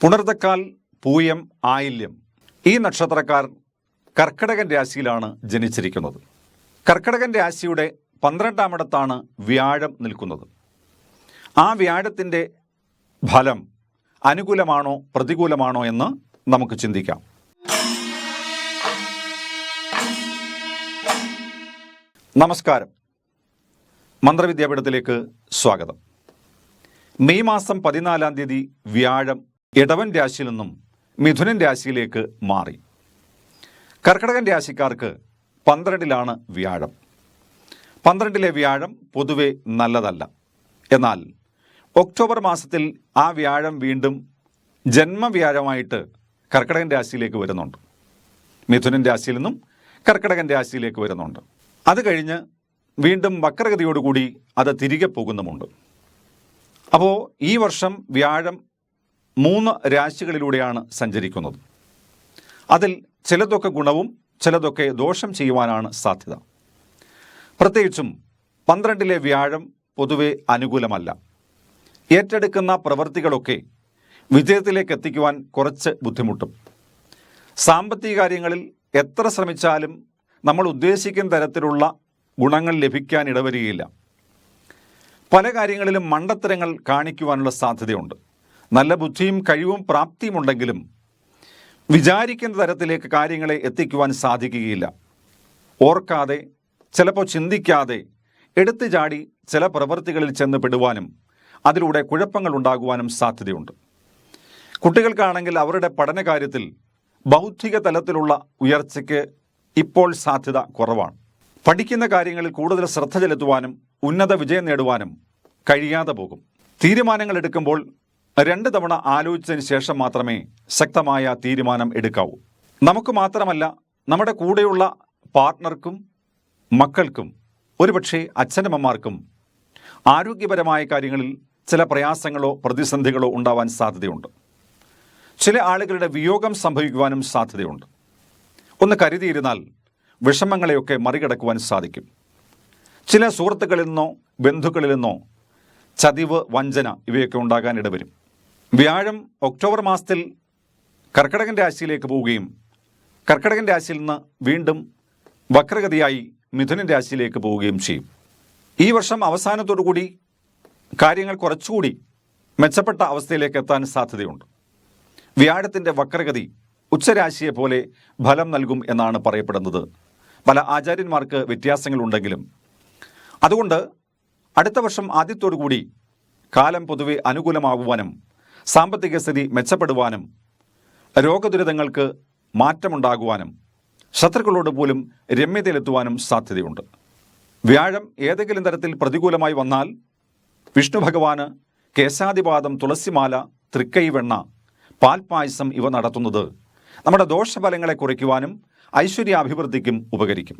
പുണർതക്കാൽ പൂയം ആയില്യം. ഈ നക്ഷത്രക്കാർ കർക്കിടകൻ രാശിയിലാണ് ജനിച്ചിരിക്കുന്നത്. കർക്കിടകൻ രാശിയുടെ പന്ത്രണ്ടാമിടത്താണ് വ്യാഴം നിൽക്കുന്നത്. ആ വ്യാഴത്തിന്റെ ഫലം അനുകൂലമാണോ പ്രതികൂലമാണോ എന്ന് നമുക്ക് ചിന്തിക്കാം. നമസ്കാരം. മന്ത്രവിദ്യാപീഠത്തിലേക്ക് സ്വാഗതം. മെയ് മാസം പതിനാലാം തീയതി വ്യാഴം ഇടവൻ രാശിയിൽ നിന്നും മിഥുനൻ രാശിയിലേക്ക് മാറി. കർക്കടകൻ രാശിക്കാർക്ക് പന്ത്രണ്ടിലാണ് വ്യാഴം. പന്ത്രണ്ടിലെ വ്യാഴം പൊതുവെ നല്ലതല്ല. എന്നാൽ ഒക്ടോബർ മാസത്തിൽ ആ വ്യാഴം വീണ്ടും ജന്മവ്യാഴമായിട്ട് കർക്കടകൻ രാശിയിലേക്ക് വരുന്നുണ്ട്. മിഥുനൻ രാശിയിൽ നിന്നും കർക്കടകൻ രാശിയിലേക്ക് വരുന്നുണ്ട്. അത് കഴിഞ്ഞ് വീണ്ടും വക്രഗതിയോടുകൂടി അത് തിരികെ പോകുന്നുമുണ്ട്. അപ്പോൾ ഈ വർഷം വ്യാഴം മൂന്ന് രാശികളിലൂടെയാണ് സഞ്ചരിക്കുന്നത്. അതിൽ ചിലതൊക്കെ ഗുണവും ചിലതൊക്കെ ദോഷം ചെയ്യുവാനാണ് സാധ്യത. പ്രത്യേകിച്ചും പന്ത്രണ്ടിലെ വ്യാഴം പൊതുവെ അനുകൂലമല്ല. ഏറ്റെടുക്കുന്ന പ്രവൃത്തികളൊക്കെ വിജയത്തിലേക്ക് എത്തിക്കുവാൻ കുറച്ച് ബുദ്ധിമുട്ടും. സാമ്പത്തിക കാര്യങ്ങളിൽ എത്ര ശ്രമിച്ചാലും നമ്മൾ ഉദ്ദേശിക്കുന്ന തരത്തിലുള്ള ഗുണങ്ങൾ ലഭിക്കാൻ ഇടവരികയില്ല. പല കാര്യങ്ങളിലും മണ്ടത്തരങ്ങൾ കാണിക്കുവാനുള്ള സാധ്യതയുണ്ട്. നല്ല ബുദ്ധിയും കഴിവും പ്രാപ്തിയും ഉണ്ടെങ്കിലും വിചാരിക്കുന്ന തരത്തിലേക്ക് കാര്യങ്ങളെ എത്തിക്കുവാൻ സാധിക്കുകയില്ല. ഓർക്കാതെ ചിലപ്പോൾ ചിന്തിക്കാതെ എടുത്തു ചാടി ചില പ്രവൃത്തികളിൽ ചെന്ന് പെടുവാനും അതിലൂടെ കുഴപ്പങ്ങൾ ഉണ്ടാകുവാനും സാധ്യതയുണ്ട്. കുട്ടികൾക്കാണെങ്കിൽ അവരുടെ പഠനകാര്യത്തിൽ ബൗദ്ധിക തലത്തിലുള്ള ഉയർച്ചയ്ക്ക് ഇപ്പോൾ സാധ്യത കുറവാണ്. പഠിക്കുന്ന കാര്യങ്ങളിൽ കൂടുതൽ ശ്രദ്ധ ചെലുത്തുവാനും ഉന്നത വിജയം നേടുവാനും കഴിയാതെ പോകും. തീരുമാനങ്ങൾ എടുക്കുമ്പോൾ രണ്ട് തവണ ആലോചിച്ചതിന് ശേഷം മാത്രമേ ശക്തമായ തീരുമാനം എടുക്കാവൂ. നമുക്ക് മാത്രമല്ല നമ്മുടെ കൂടെയുള്ള പാർട്ട്ണർക്കും മക്കൾക്കും ഒരുപക്ഷെ അച്ഛനമ്മമാർക്കും ആരോഗ്യപരമായ കാര്യങ്ങളിൽ ചില പ്രയാസങ്ങളോ പ്രതിസന്ധികളോ ഉണ്ടാവാൻ സാധ്യതയുണ്ട്. ചില ആളുകളുടെ വിയോഗം സംഭവിക്കുവാനും സാധ്യതയുണ്ട്. ഒന്ന് കരുതിയിരുന്നാൽ വിഷമങ്ങളെയൊക്കെ മറികടക്കുവാൻ സാധിക്കും. ചില സുഹൃത്തുക്കളിൽ നിന്നോ ബന്ധുക്കളിൽ നിന്നോ ചതിവ് വഞ്ചന ഇവയൊക്കെ ഉണ്ടാകാൻ ഇടവരും. വ്യാഴം ഒക്ടോബർ മാസത്തിൽ കർക്കിടകൻ രാശിയിലേക്ക് പോവുകയും കർക്കിടകൻ രാശിയിൽ നിന്ന് വീണ്ടും വക്രഗതിയായി മിഥുനൻ രാശിയിലേക്ക് പോവുകയും ചെയ്യും. ഈ വർഷം അവസാനത്തോടുകൂടി കാര്യങ്ങൾ കുറച്ചുകൂടി മെച്ചപ്പെട്ട അവസ്ഥയിലേക്ക് എത്താൻ സാധ്യതയുണ്ട്. വ്യാഴത്തിന്റെ വക്രഗതി ഉച്ചരാശിയെ പോലെ ഫലം നൽകും എന്നാണ് പറയപ്പെടുന്നത്. പല ആചാര്യന്മാർക്ക് വ്യത്യാസങ്ങളുണ്ടെങ്കിലും. അതുകൊണ്ട് അടുത്ത വർഷം ആദ്യത്തോടുകൂടി കാലം പൊതുവെ അനുകൂലമാകുവാനും സാമ്പത്തിക സ്ഥിതി മെച്ചപ്പെടുവാനും രോഗദുരിതങ്ങൾക്ക് മാറ്റമുണ്ടാകുവാനും ശത്രുക്കളോട് പോലും രമ്യതയിലെത്തുവാനും സാധ്യതയുണ്ട്. വ്യാഴം ഏതെങ്കിലും തരത്തിൽ പ്രതികൂലമായി വന്നാൽ വിഷ്ണു ഭഗവാന് കേശാതിപാദം തുളസിമാല തൃക്കൈവെണ്ണ പാൽപായസം ഇവ നടത്തുന്നത് നമ്മുടെ ദോഷഫലങ്ങളെ കുറയ്ക്കുവാനും ഐശ്വര്യാഭിവൃദ്ധിക്കും ഉപകരിക്കും.